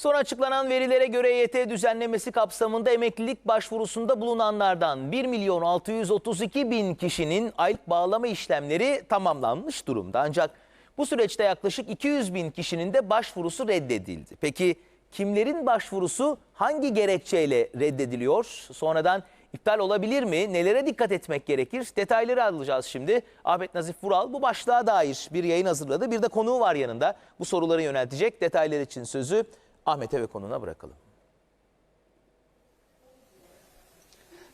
Son açıklanan verilere göre EYT düzenlemesi kapsamında emeklilik başvurusunda bulunanlardan 1 milyon 632 bin kişinin aylık bağlama işlemleri tamamlanmış durumda. Ancak bu süreçte yaklaşık 200 bin kişinin de başvurusu reddedildi. Peki kimlerin başvurusu hangi gerekçeyle reddediliyor? Sonradan iptal olabilir mi? Nelere dikkat etmek gerekir? Detayları alacağız şimdi. Ahmet Nazif Vural bu başlığa dair bir yayın hazırladı. Bir de konuğu var yanında. Bu soruları yöneltecek. Detaylar için sözü Ahmet'e ve konuğuna bırakalım.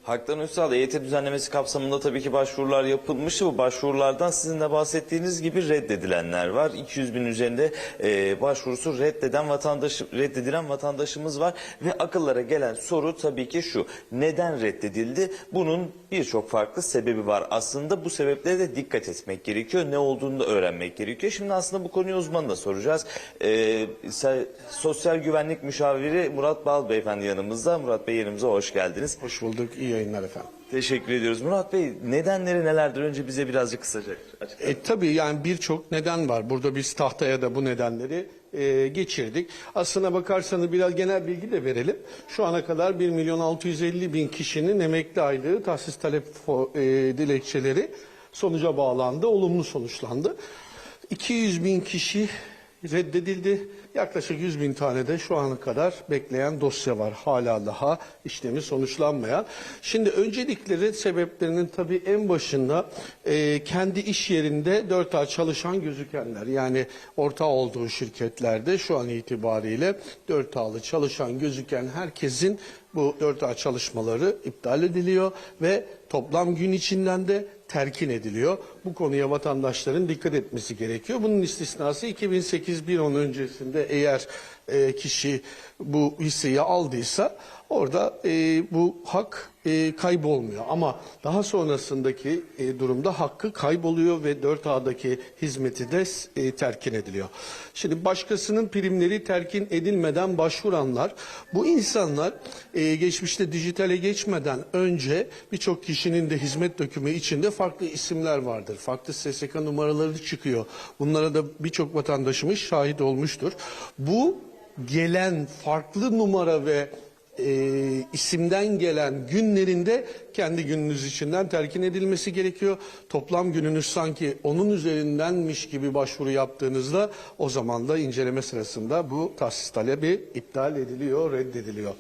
Haktan Ünsal EYT düzenlemesi kapsamında tabii ki başvurular yapılmıştı. Bu başvurulardan sizin de bahsettiğiniz gibi reddedilenler var. 200 bin üzerinde e, başvurusu reddeden vatandaş, reddedilen vatandaşımız var. Ve akıllara gelen soru tabii ki şu. Neden reddedildi? Bunun birçok farklı sebebi var. Aslında bu sebeplere de dikkat etmek gerekiyor. Ne olduğunu da öğrenmek gerekiyor. Şimdi aslında bu konuyu uzmanına soracağız. E, Sosyal Güvenlik Müşaviri Murat Bal Beyefendi yanımızda. Murat Bey yanımıza hoş geldiniz. Hoş bulduk. İyi yayınlar efendim. Teşekkür ediyoruz. Murat Bey nedenleri nelerdir? Önce bize birazcık kısaca açıklayın. E, tabii yani birçok neden var. Burada biz tahtaya da bu nedenleri e, geçirdik. Aslına bakarsanız biraz genel bilgi de verelim. Şu ana kadar 1 milyon 650 bin kişinin emekli aylığı tahsis talep e, dilekçeleri sonuca bağlandı. Olumlu sonuçlandı. 200 bin kişi reddedildi. Yaklaşık 100 bin tane de şu ana kadar bekleyen dosya var. Hala daha işlemi sonuçlanmayan. Şimdi öncelikleri sebeplerinin tabii en başında e, kendi iş yerinde 4 ay çalışan gözükenler. Yani ortağı olduğu şirketlerde şu an itibariyle 4 aylı çalışan gözüken herkesin bu 4 ay çalışmaları iptal ediliyor ve toplam gün içinden de terkin ediliyor. Bu konuya vatandaşların dikkat etmesi gerekiyor. Bunun istisnası 2008 bir on öncesinde eğer e, kişi bu hisseyi aldıysa orada e, bu hak e, kaybolmuyor. Ama daha sonrasındaki durumda hakkı kayboluyor ve 4A'daki hizmeti de e, terkin ediliyor. Şimdi başkasının primleri terkin edilmeden başvuranlar bu insanlar geçmişte dijitale geçmeden önce birçok kişinin de hizmet dökümü içinde farklı isimler vardır. Farklı SSK numaraları çıkıyor. Bunlara da birçok vatandaşımız şahit olmuştur. Bu gelen farklı numara ve e, isimden gelen günlerinde kendi gününüz içinden terkin edilmesi gerekiyor. Toplam gününüz sanki onun üzerindenmiş gibi başvuru yaptığınızda o zaman da inceleme sırasında bu tahsis talebi iptal ediliyor, reddediliyor.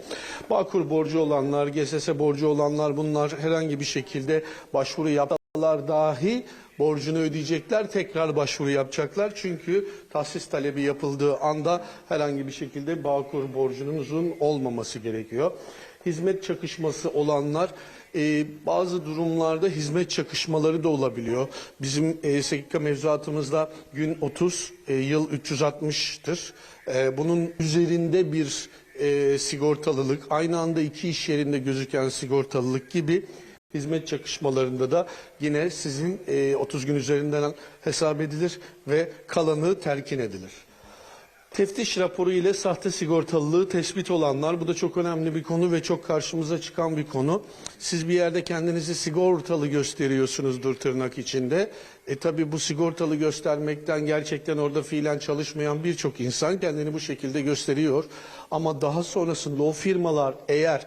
Bağkur borcu olanlar, GSS borcu olanlar bunlar herhangi bir şekilde başvuru yaptılar dahi borcunu ödeyecekler, tekrar başvuru yapacaklar. Çünkü tahsis talebi yapıldığı anda herhangi bir şekilde Bağkur borcunuzun olmaması gerekiyor. Hizmet çakışması olanlar e, bazı durumlarda hizmet çakışmaları da olabiliyor. Bizim e, SGK mevzuatımızda gün 30, e, yıl 360'tır. E, bunun üzerinde bir e, sigortalılık, aynı anda iki iş yerinde gözüken sigortalılık gibi Hizmet çakışmalarında da yine sizin e, 30 gün üzerinden hesap edilir ve kalanı terkin edilir. Teftiş raporu ile sahte sigortalılığı tespit olanlar, bu da çok önemli bir konu ve çok karşımıza çıkan bir konu. Siz bir yerde kendinizi sigortalı gösteriyorsunuzdur tırnak içinde. E tabi bu sigortalı göstermekten gerçekten orada fiilen çalışmayan birçok insan kendini bu şekilde gösteriyor. Ama daha sonrasında o firmalar eğer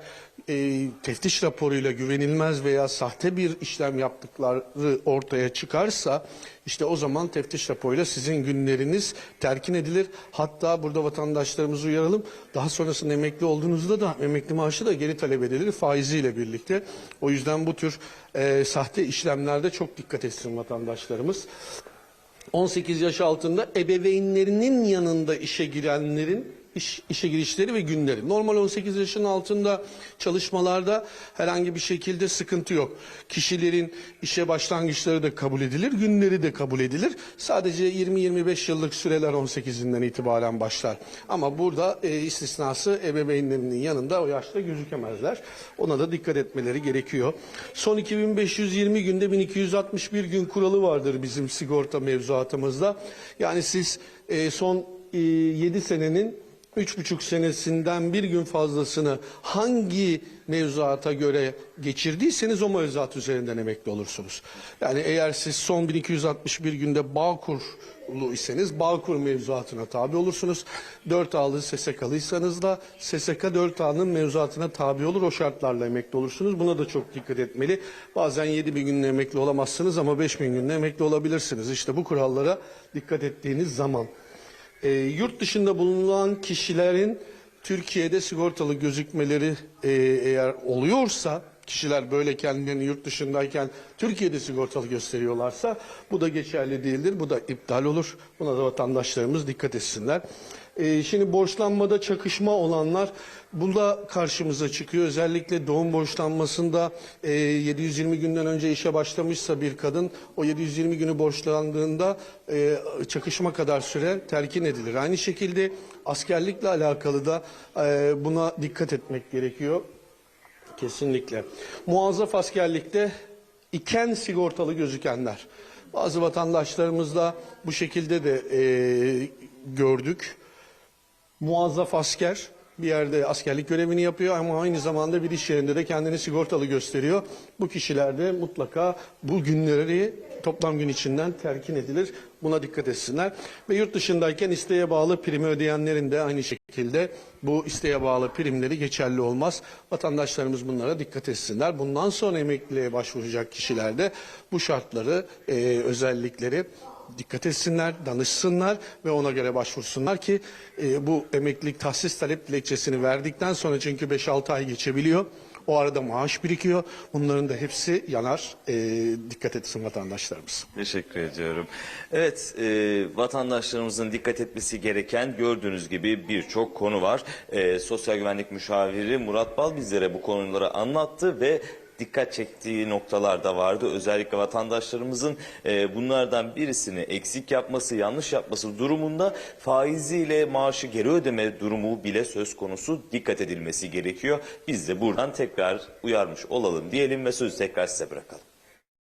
e, teftiş raporuyla güvenilmez veya sahte bir işlem yaptıkları ortaya çıkarsa işte o zaman teftiş raporuyla sizin günleriniz terkin edilir. Hatta burada vatandaşlarımızı uyaralım. Daha sonrasında emekli olduğunuzda da emekli maaşı da geri talep edilir faiziyle birlikte. O yüzden bu tür e, sahte işlemlerde çok dikkat etsin vatandaşlarımız. 18 yaş altında ebeveynlerinin yanında işe girenlerin iş, işe girişleri ve günleri. Normal 18 yaşın altında çalışmalarda herhangi bir şekilde sıkıntı yok. Kişilerin işe başlangıçları da kabul edilir, günleri de kabul edilir. Sadece 20-25 yıllık süreler 18'inden itibaren başlar. Ama burada e, istisnası ebeveynlerinin yanında o yaşta gözükemezler. Ona da dikkat etmeleri gerekiyor. Son 2520 günde 1261 gün kuralı vardır bizim sigorta mevzuatımızda. Yani siz e, son 7 senenin üç buçuk senesinden bir gün fazlasını hangi mevzuata göre geçirdiyseniz o mevzuat üzerinden emekli olursunuz. Yani eğer siz son 1261 günde Bağkurlu iseniz Bağkur mevzuatına tabi olursunuz. 4 A'lı SSK'lıysanız da SSK 4 A'nın mevzuatına tabi olur. O şartlarla emekli olursunuz. Buna da çok dikkat etmeli. Bazen 7 bin günle emekli olamazsınız ama 5 bin günle emekli olabilirsiniz. İşte bu kurallara dikkat ettiğiniz zaman. E, yurt dışında bulunan kişilerin Türkiye'de sigortalı gözükmeleri e, eğer oluyorsa kişiler böyle kendilerini yurt dışındayken Türkiye'de sigortalı gösteriyorlarsa bu da geçerli değildir. Bu da iptal olur. Buna da vatandaşlarımız dikkat etsinler. E, şimdi borçlanmada çakışma olanlar bunda karşımıza çıkıyor. Özellikle doğum borçlanmasında e, 720 günden önce işe başlamışsa bir kadın o 720 günü borçlandığında e, çakışma kadar süre terkin edilir. Aynı şekilde askerlikle alakalı da e, buna dikkat etmek gerekiyor. Kesinlikle. Muazzaf askerlikte iken sigortalı gözükenler. Bazı vatandaşlarımız da bu şekilde de e, gördük. Muazzaf asker bir yerde askerlik görevini yapıyor ama aynı zamanda bir iş yerinde de kendini sigortalı gösteriyor. Bu kişiler de mutlaka bu günleri toplam gün içinden terkin edilir. Buna dikkat etsinler. Ve yurt dışındayken isteğe bağlı primi ödeyenlerin de aynı şekilde bu isteğe bağlı primleri geçerli olmaz. Vatandaşlarımız bunlara dikkat etsinler. Bundan sonra emekliliğe başvuracak kişiler de bu şartları, e, özellikleri dikkat etsinler, danışsınlar ve ona göre başvursunlar ki e, bu emeklilik tahsis talep dilekçesini verdikten sonra çünkü 5-6 ay geçebiliyor. O arada maaş birikiyor. Bunların da hepsi yanar. E, dikkat etsin vatandaşlarımız. Teşekkür ediyorum. Evet, e, vatandaşlarımızın dikkat etmesi gereken gördüğünüz gibi birçok konu var. E, Sosyal Güvenlik Müşaviri Murat Bal bizlere bu konuları anlattı ve dikkat çektiği noktalar da vardı. Özellikle vatandaşlarımızın e, bunlardan birisini eksik yapması, yanlış yapması durumunda faiziyle maaşı geri ödeme durumu bile söz konusu dikkat edilmesi gerekiyor. Biz de buradan tekrar uyarmış olalım diyelim ve sözü tekrar size bırakalım.